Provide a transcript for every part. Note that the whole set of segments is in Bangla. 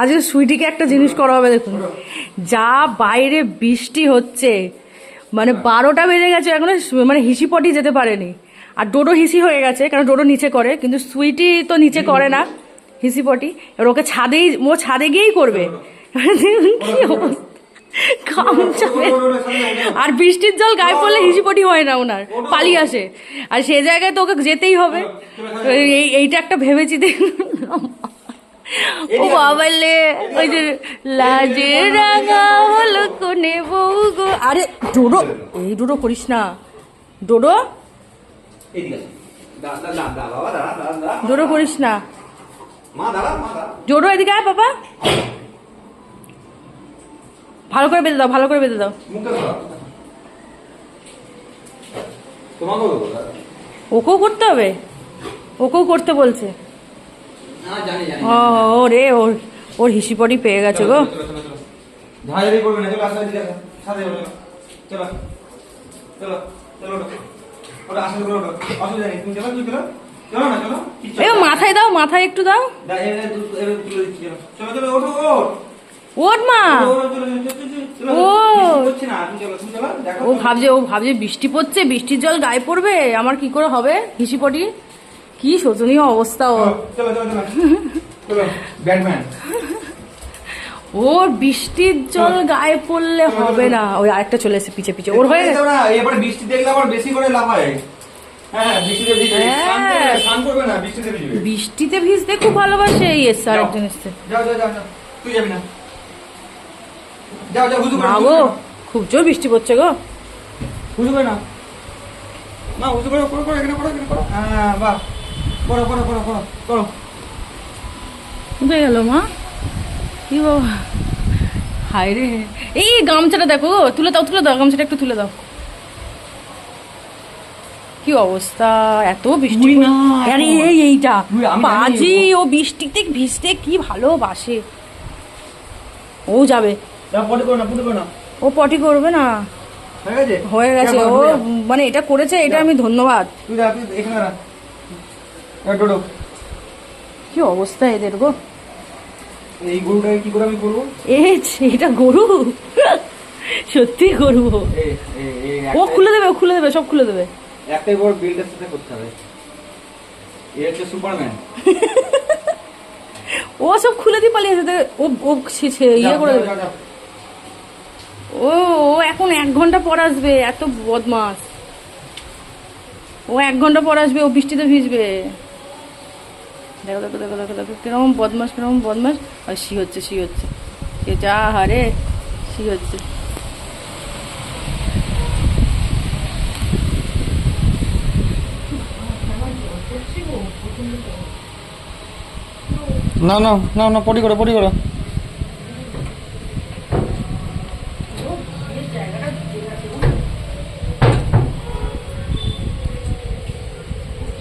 আজকে সুইটিকে একটা জিনিস করা হবে দেখুন। যা বাইরে বৃষ্টি হচ্ছে মানে বারোটা বেজে গেছে, এখনও মানে হিসিপটি যেতে পারেনি। আর ডোডো হিসি হয়ে গেছে, কারণ ডোডো নিচে করে, কিন্তু সুইটি তো নিচে করে না হিসিপটি। এবার ওকে ছাদেই, ও ছাদে গিয়েই করবে। কি আর বৃষ্টির জল গায়ে পড়লে হিসিপটি হয় না ওনার, পালিয়ে আসে। আর সে জায়গায় তো ওকে যেতেই হবে। এই এইটা একটা ভেবেছি দেখুন ও বাবালে ওই যে লাজে রাঙা হলো কোনে বউ গো আরে ডোডো এই ডোডো করিস না। ডোডো। ডোডো করিস না। ডোডো এদিকে আয় বাবা। ভালো করে বেঁধে দাও ভালো করে বেঁধে দাও। ওকেও করতে হবে। ওকেও করতে বলছে। ও রে ওর ওর হিসিপটি পেয়ে গেছে গো মাথায় দাও মাথায় একটু দাও। ওর মা। ও। ও ভাবছে ও ভাবছে বৃষ্টি পড়ছে বৃষ্টির জল গায়ে পড়বে আমার কি করে হবে হিসিপটি কি শোচনীয় অবস্থা ও। ওর বৃষ্টির জল গায়ে পড়লে হবে না। ওই আরেকটা চলে এসে পিছে পিছে। ওর হয়ে গেছে। এবারে বৃষ্টি দেখলে আবার বেশি করে লাভ হয়। হ্যাঁ বৃষ্টিতে না বৃষ্টিতে ভিজতে খুব ভালোবাসে এই এসছে। আরেকজন এসছে গো খুব জোর বৃষ্টি পড়ছে গো। হুজু করে না না হুজু করো করো করো এখানে করো এখানে করো হ্যাঁ বাহ। করো করো করো করো করো কোথায় গেল মা? কি বাবা? হায় রে। এই গামছাটা দেখো তুলে দাও তুলে দাও গামছাটা একটু তুলে দাও। কি অবস্থা? এত বৃষ্টি আরে এই এইটা। পাজি ও- বৃষ্টিতে ভিজতে কি ভালোবাসে ও যাবে। ও পটি করবে না। হয়ে গেছে? ও। মানে এটা করেছে এটা আমি ধন্যবাদ তুই যা তুই এখানে রাখ এই ডোডো কি অবস্থা এদের গো? এই গরুটাকে কি করে আমি করব? এ এটা গরু? সত্যি গরু? ও। খুলে দেবে ও খুলে দেবে সব খুলে দেবে। একটাই বড় বিল্ডের সাথে করতে হবে। এ হচ্ছে সুপারম্যান ও সব খুলে দিয়ে পালিয়ে যেতে ও ও ইয়ে করে দেবে। ও ও এখন এক ঘণ্টা পর আসবে এত বদমাস ও এক ঘণ্টা পর আসবে ও বৃষ্টিতে ভিজবে। দেখো দেখো দেখো দেখো দেখো, কীরকম বদমাস কীরকম বদমাস আর সি হচ্ছে সি হচ্ছে। সে যা হারে, সি হচ্ছে। না না না না পটি করো পটি করো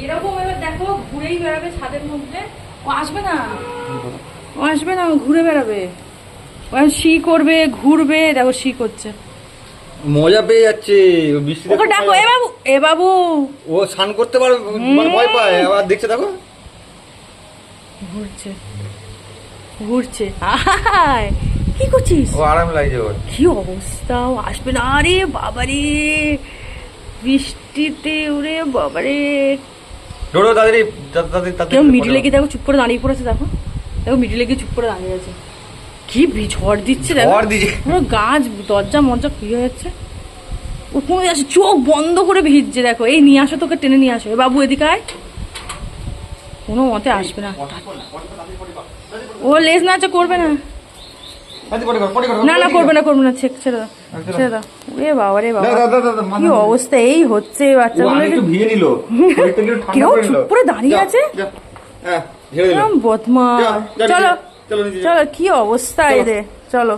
এরকম এবার দেখো ঘুরেই বেড়াবে ছাদের মধ্যে। ও আসবে না? ও আসবে না ও ঘুরে বেড়াবে। ও শি করবে ঘুরবে দেখো শি করছে। মজা পেয়ে যাচ্ছে বৃষ্টিতে ওকে ডাকো এ বাবু এ বাবু। ও স্নান করতে পারবে মানে ভয় পায় আবার দেখছে দেখো। ঘুরছে ঘুরছে। আয় কি করছিস? ও আরাম লাগছে ওর। কি অবস্থা ও আসবে না আরে বাবারে। বৃষ্টিতে উড়ে বাবারে। ডোডো তাড়াতাড়ি তা- তাড়াতাড়ি তাড়াতাড়ি কেউ মিডিলে গিয়ে দেখো চুপ করে দাঁড়িয়ে পড়েছে দেখো দেখো মিডিলে গিয়ে চুপ করে দাঁড়িয়ে আছে কি ঝড় দিচ্ছে দেখো ঝড় দিচ্ছে। পুরো গাছ দরজা মরজা কি হয়ে যাচ্ছে ও কোনো যাচ্ছে চোখ বন্ধ করে ভিজছে দেখো এই নিয়ে আসো তোকে টেনে নিয়ে আসো এ বাবু এদিকে আয় কোনো মতে আসবে না ও লেজ নাচা করবে না তাড়াতাড়ি পটি করো, পটি করো, না না করবে না করবে না ছেড়ে দাও ছেড়ে দাও। এ বাবা রে বাবা। কি অবস্থা এই হচ্ছে বাচ্চাগুলো একটু নিল কেউ চুপ করে দাঁড়িয়ে আছে? হ্যাঁ যাও, চলো চলো কি অবস্থা। এদের? চলো।